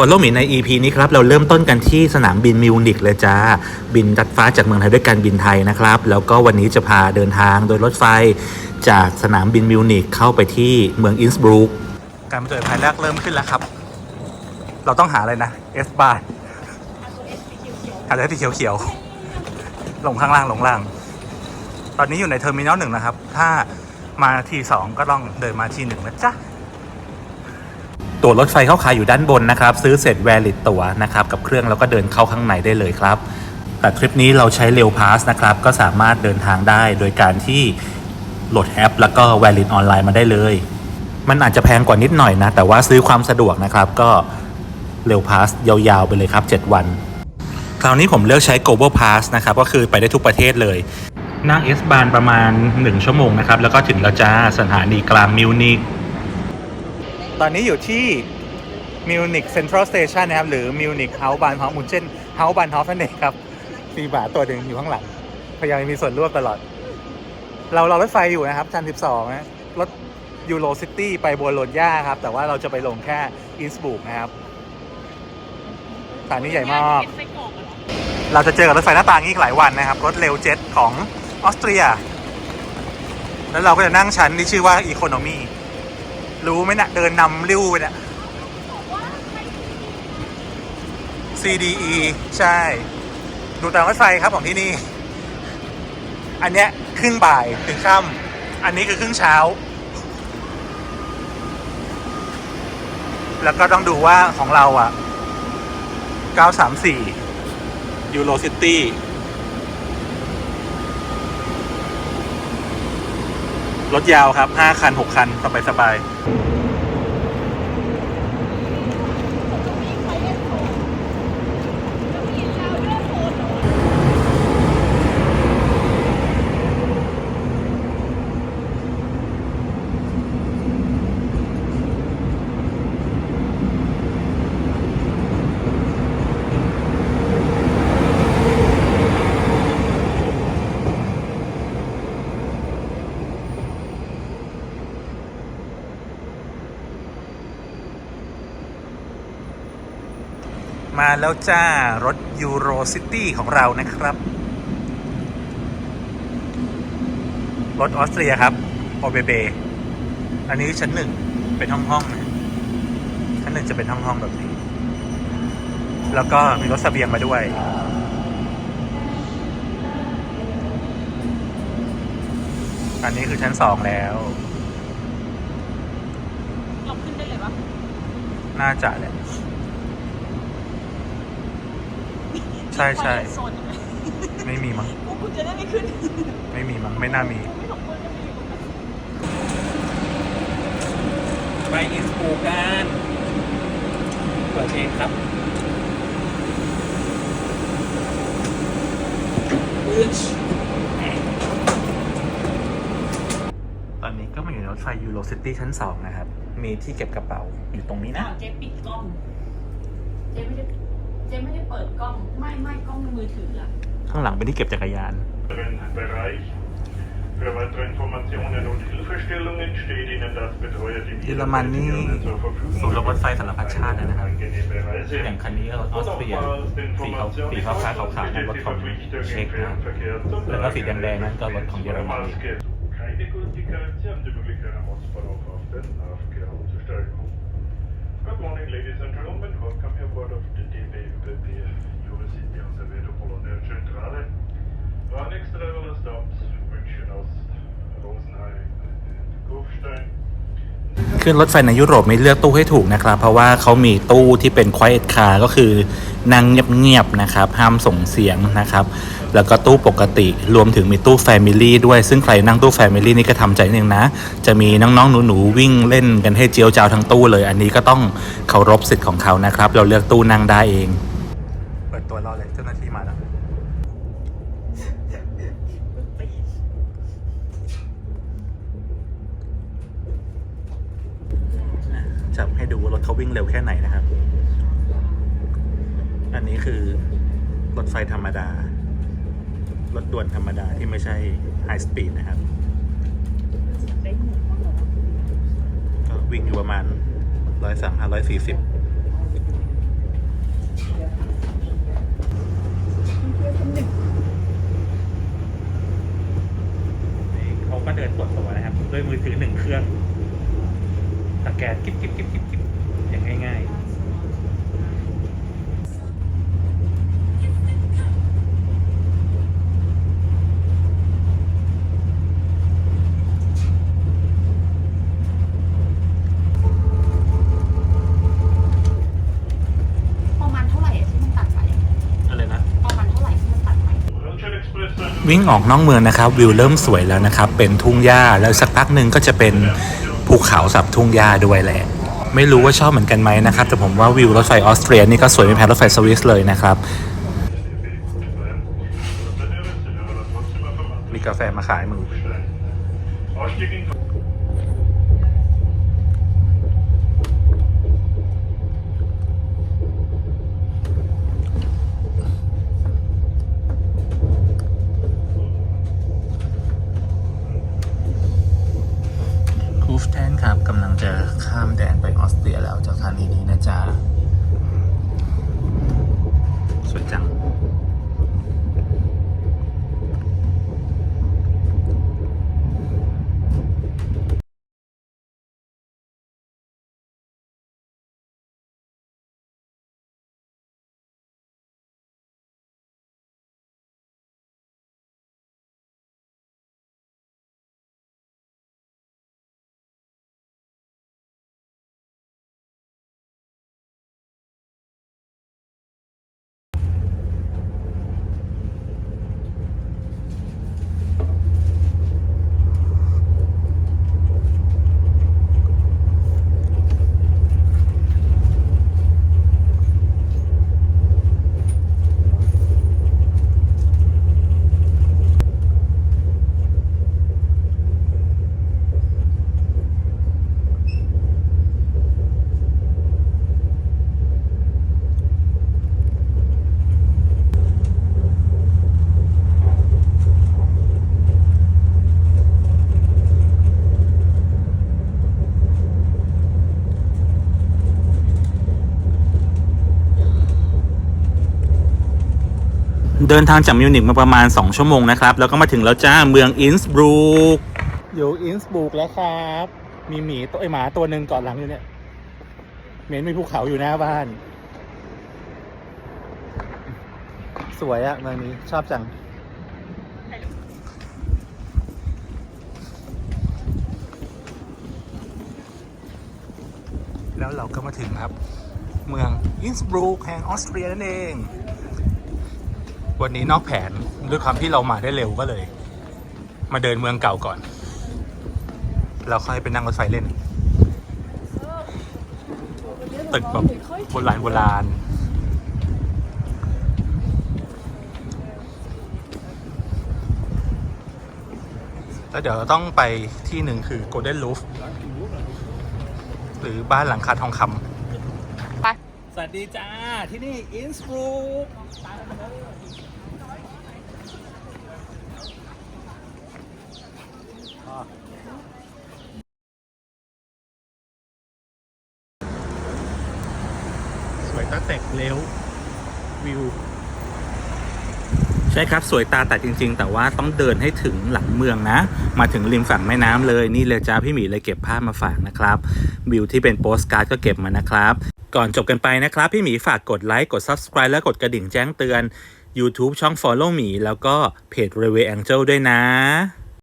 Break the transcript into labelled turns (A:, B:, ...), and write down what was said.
A: Follow me ใน EP นี้ครับ เราเริ่มต้นกันที่สนามบินมิวนิกเลยจ้า บินดัดฟ้าจากเมืองไทยด้วยการบินไทยนะครับ แล้วก็วันนี้จะพาเดินทางโดยรถไฟจากสนามบินมิวนิกเข้าไปที่เมืองอินสบรูกการประจภายแรกเริ่มขึ้นแล้วครับ เราต้องหาอะไรนะ S bar หาอะไรที่เขียวๆลงข้างล่างลงล่าง ตอนนี้อยู่ในเทอร์มินอลหนึ่งนะครับ ถ้ามาทีสองก็ต้องเดินมาทีหนึ่งนะจ๊ะ ตั๋วรถไฟเข้าขายอยู่ด้านบนนะครับ ซื้อเสร็จแวลิดตั๋วนะครับกับเครื่องแล้วก็เดินเข้าข้างในได้เลยครับ แต่ทริปนี้เราใช้เร็วพาสนะครับก็สามารถเดินทางได้โดยการที่โหลดแอป แล้วก็แวลิดออนไลน์มาได้เลย มันอาจจะแพงกว่านิดหน่อยนะ แต่ว่าซื้อความสะดวกนะครับก็เร็วพาสยาวๆไปเลยครับ 7 วัน คราวนี้ผมเลือกใช้ global pass นะครับก็คือไปได้ทุกประเทศเลยนั่ง S บานประมาณ 1 ชั่วโมงนะครับ แล้วก็ถึงแล้วจ้าสถานีกลางมิวนิก ตอนนี้อยู่ที่มิวนิกเซ็นทรัลสเตชันนะครับหรือมิวนิกเฮาส์บานฮอฟมุนเช่นเฮาส์บานฮอฟนั่นเองครับมีหมาตัวหนึ่งอยู่ข้างหลัง พยายามมีส่วนร่วมตลอด เราเรารถไฟอยู่นะครับชั้น12นะรถยูโรซิตี้ไปบัวโลนย่าครับ แต่ว่าเราจะไปลงแค่อินสบุกนะครับสถานีใหญ่มาก
B: เรา
A: จะเจอกับรถไฟหน้าต่างนี้อีกหลายวันนะครับ รถเร็วเจ็ตของออสเตรีย แล้วเราก็จะนั่งชั้นที่ชื่อว่าอีโคโนมี รู้ไหมนะ่ะ เดินนำริ้วไปเนี่ย CDE ใช่ ดูตามรถไฟครับของที่นี่ อันเนี้ยครึ่งบ่ายถึงค่ำอันนี้คือครึ่งเช้า แล้วก็ต้องดูว่าของเราอะ 934 ยูโรซิตี้ รถยาวครับ 5 คัน 6 คันสบายสบาย แล้วจ้า รถยูโรซิตี้ของเรานะครับ รถออสเตรียครับโอเบเบ อันนี้ชั้นหนึ่งเป็นห้องห้องๆนะชั้นหนึ่งจะเป็นห้องห้องๆแบบนี้ แล้วก็มีรถเสบียงมาด้วย อันนี้คือชั้นสองแล้ว
B: เราขึ้นได้เลยปะ
A: น่าจะแหละ ใช่ใช่
B: โซนไหม
A: ไม่มีมั้ง
B: พวกคุณจะได้ไม่ขึ้น
A: ไม่มีมั้งไม่น่ามี
B: ไม่สมควรจะมีอยู่ตรงนั้น
A: ไปอินสปูกันเปิดเองครับตอนนี้ก็มาอยู่ในรถไฟยูโรซิตี้ชั้น2นะครับ มีที่เก็บกระเป๋าอยู่ตรงนี้นะ
B: เจ๊ปิดกล้อง เจ๊ไม่ได้ เจ๊ไม่ได้เปิดกล้องไม่ไม่กล้องมือถืออะ
A: ข้างหลังเป็นที่เก็บจักรยาน
C: Bereich. Für weitere Informationen und Hilfestellungen steht Ihnen das Betreuerteam
A: เยอรมันนี่
C: Ihnen zur Verfügung.
A: ศูนย์รถรถไฟสารพัดชาตินะครับ
C: Angenehme Reise.
A: อย่างคันนี้ก็รถออสเตรียสีขาวสีฟ้าฟ้าขาวขาวๆนั่นรถของเช็กนะแล้วก็สีแดงๆนั่นก็รถของเยอรมัน
C: Keine Gültigkeit. Sie haben die Möglichkeit, am Ostbahnhof auf den Nahverkehr umzusteigen. Good morning, ladies and
A: ขึ้นรถไฟในยุโรปไม่เลือกตู้ให้ถูกนะครับ เพราะว่าเขามีตู้ที่เป็น quiet car ก็คือนั่งเงียบๆนะครับ ห้ามส่งเสียงนะครับ แล้วก็ตู้ปกติรวมถึงมีตู้ Family ด้วย ซึ่งใครนั่งตู้ Family นี่ก็ทำใจนึงนะ จะมีน้องๆหนูๆวิ่งเล่นกันให้เจียวจ้าวทั้งตู้เลย อันนี้ก็ต้องเคารพสิทธิ์ของเขานะครับ เราเลือกตู้นั่งได้เอง เปิดตัวรอเลย เขาวิ่งเร็วแค่ไหนนะครับ อันนี้คือรถไฟธรรมดา รถด่วนธรรมดาที่ไม่ใช่ไฮสปีดนะครับ ก็วิ่งอยู่ประมาณร้อยสามห้าร้อยสี่สิบเขาก็เดิน
B: ตรวจตัวนะครับ ด้วย
A: มือถือหนึ่
B: งเครื่องสแกนกิ๊บกิ๊บกิ๊บกิ๊บ
C: กิ๊บ
A: วิ่งออกนอกเมืองนะครับ วิวเริ่มสวยแล้วนะครับ เป็นทุ่งหญ้าแล้วสักพักหนึ่งก็จะเป็นภูเขาสับทุ่งหญ้าด้วยแหละ ไม่รู้ว่าชอบเหมือนกันไหมนะครับ แต่ผมว่าวิวรถไฟออสเตรียนี่ก็สวยไม่แพ้รถไฟสวิสเลยนะครับมีกาแฟมาขายมึง
C: Ausstieg in
A: คูฟแทนครับกำลังจะข้ามแดนไปออสเตรียแล้วจากสถานีนี้นะจ๊ะ สวยจัง เดินทางจากมิวนิกมาประมาณ 2 ชั่วโมงนะครับ แล้วก็มาถึงแล้วจ้าเมืองอินสบรูกอยู่อินสบรูกแล้วครับ มีหมีตัวไอหมาตัวหนึ่งเกาะหลังอยู่เนี่ยเหม็นมีภูเขาอยู่หน้าบ้าน สวยอะเมืองนี้ชอบจังแล้วเราก็มาถึงครับ เมืองอินสบรูกแห่งออสเตรียนั่นเอง วันนี้นอกแผนด้วยความที่เรามาได้เร็วก็เลย มาเดินเมืองเก่าก่อนแล้วค่อยไปนั่งรถไฟเล่น ตึกแบบโบราณโบราณแล้วเดี๋ยวเราต้องไปที่หนึ่งคือ Golden Roof หรือบ้านหลังคาทองคำ
B: ไป
A: สวัสดีจ้า ที่นี่ อินสบรูกสวยตาแต กเร็ววิว ใช่ครับสวยตาแต่จริง ๆ แต่ว่าต้องเดินให้ถึงหลังเมืองนะ มาถึงริมฝั่งแม่น้ำเลยนี่เลยจ้าพี่หมีเลยเก็บภาพมาฝากนะครับ วิวที่เป็นโปสการ์ดก็เก็บมานะครับ ก่อนจบกันไปนะครับ พี่หมีฝากกดไลค์กด Subscribe และกดกระดิ่งแจ้งเตือน YouTube ช่อง Follow หมีแล้วก็เพจ r e w a y Angel ด้วยนะ